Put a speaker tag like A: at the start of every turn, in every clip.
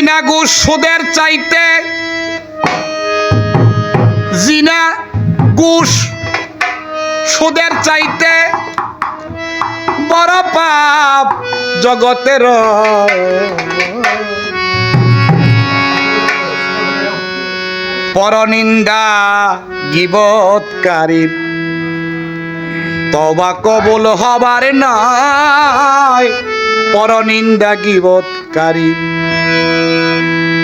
A: জিনা ঘুষ সুদের চাইতে। জিনা ঘুষ সুদের চাইতে। বড় পাপ জগতের। পরনিন্দা গিবৎকারীর তবা কবুল হবার নাই। পরনিন্দা গিবৎকারী।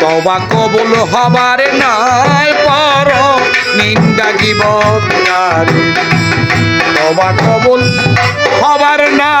A: তবা কবুল হবার নাই পর নিন্দা জীবন তবা কবুল হবার না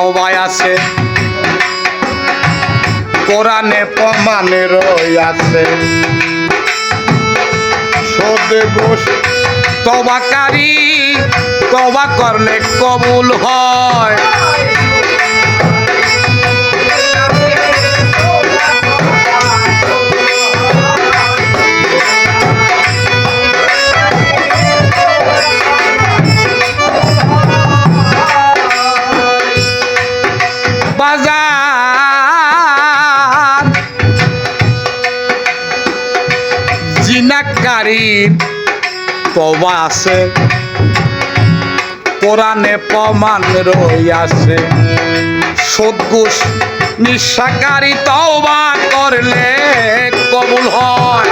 A: তবায় আছে। কোরআনে প্রমাণে রই আছে। তবাকারী তবা করলে কবুল হয়। তবা আছে কোরআনে প্রমাণ রই আছে সদগুস নিঃসাকারী তওবা করলে কবুল হয়।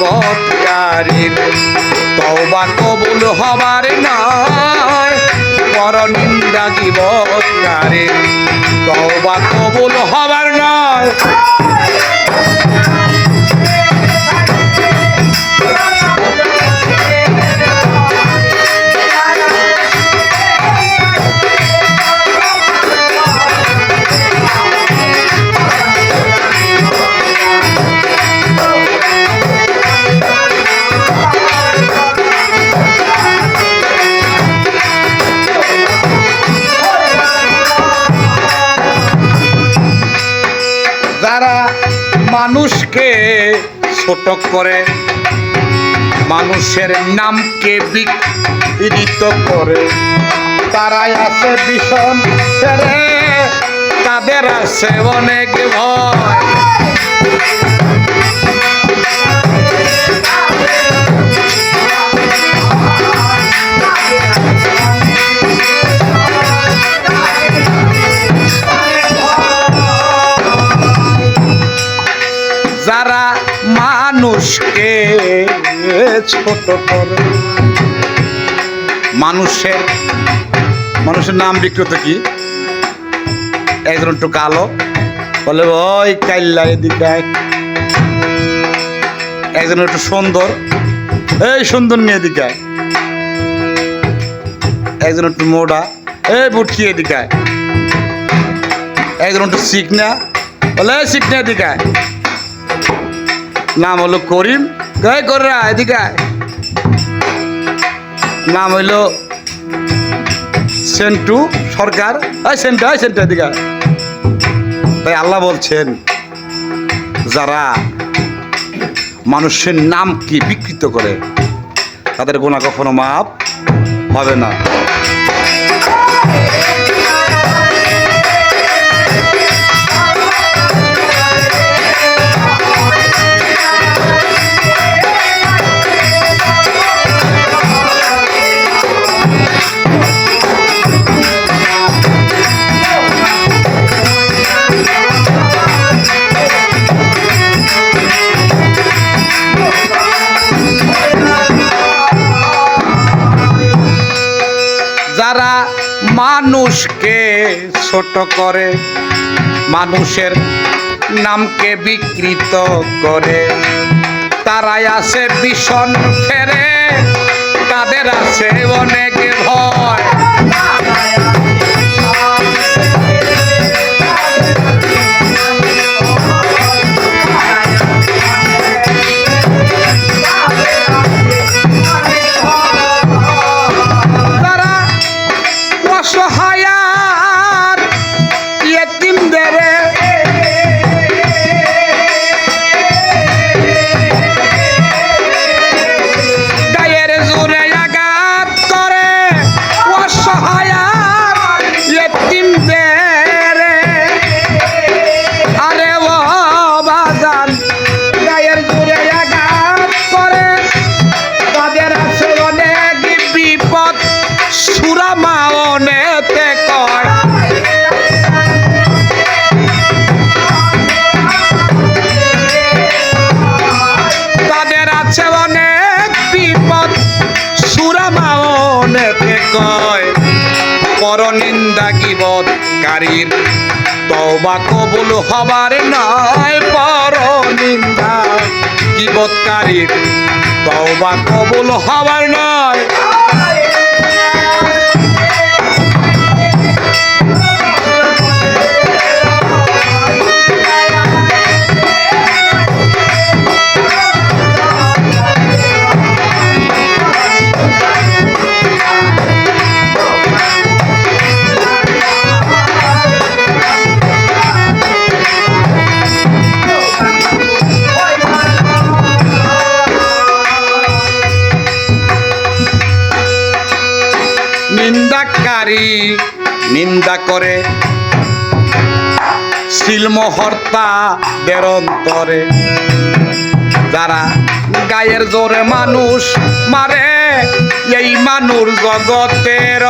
A: বৎকারীর তওবা কবুল হবার নয় পর নিন্দা কি বৎকারীর তওবা কবুল হবার নয় ছোট করে। মানুষের নামকে বিকৃত করে। তারাই আছে ভীষণ তাদের আছে অনেক ভয়। ছোট করে। মানুষের মানুষের নাম বিক্রত কি? একজন একটু কালো। বলে, ওই কাইল্লা এদিকে। একজন একটু সুন্দর। এই সুন্দর নিয়ে এদিকে একজন একটু মোটা। এই বুটকি এদিকে একজন একটু শিখনা বলে শিখনা এদিকে। নাম হলো করিম। গায়ে করা এদিকে নাম হইল সেন্টু সরকার। এই সেন্টু এই সেন্টু, এদিকে তাই আল্লাহ বলছেন, যারা মানুষের নামকে বিকৃত করে, তাদের গোনা কখনো মাপ হবে না। মানুষকে ছোট করে, মানুষের নামকে বিকৃত করে। তারাই আছে ভীষণ ফেরে, তাদের আছে অনেক ভয়। পরনিন্দা গিবৎকারীর। তওবা কবুল হবার নাই বড় নিন্দা কি বৎকারীর তওবা কবুল হবার নয় নিন্দাকারী নিন্দা করে। শিলমহর্তা বেরন্তরে যারা গায়ের জোরে মানুষ মারে এই মানুষ জগতের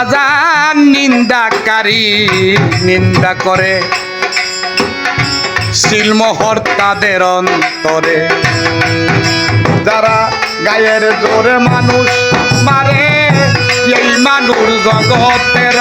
A: নিন্দা নিন্দাকারী, নিন্দা করে। শিলমোহর তাদের অন্তরে। যারা গায়ের জোরে মানুষ মারে, এই মানুষ জগতের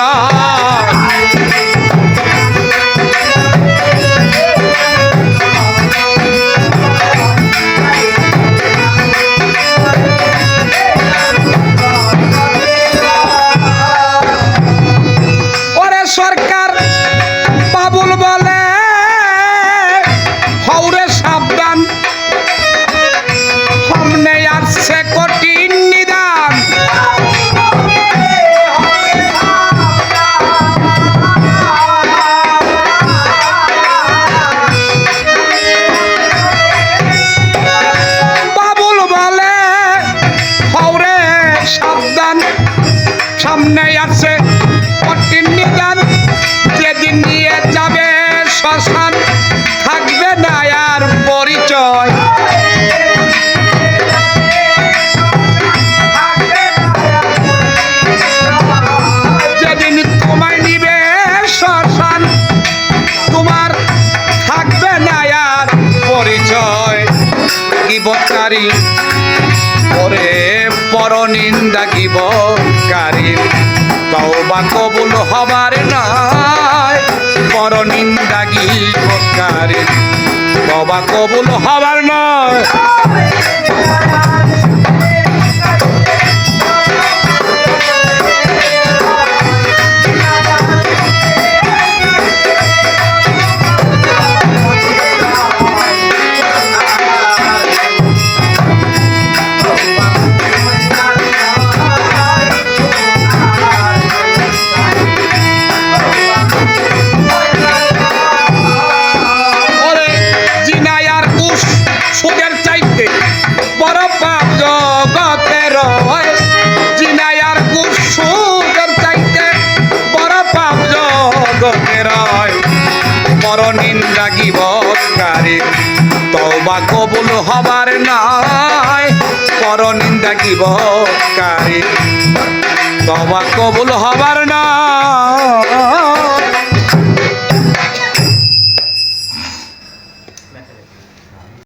A: তওবা কবুল হবার নয়। হয় বড় নিন্দা গিবৎকারী তওবা কবুল হবার নাই। পর নিন্দা গিবৎকারী তওবা কবুল হবার না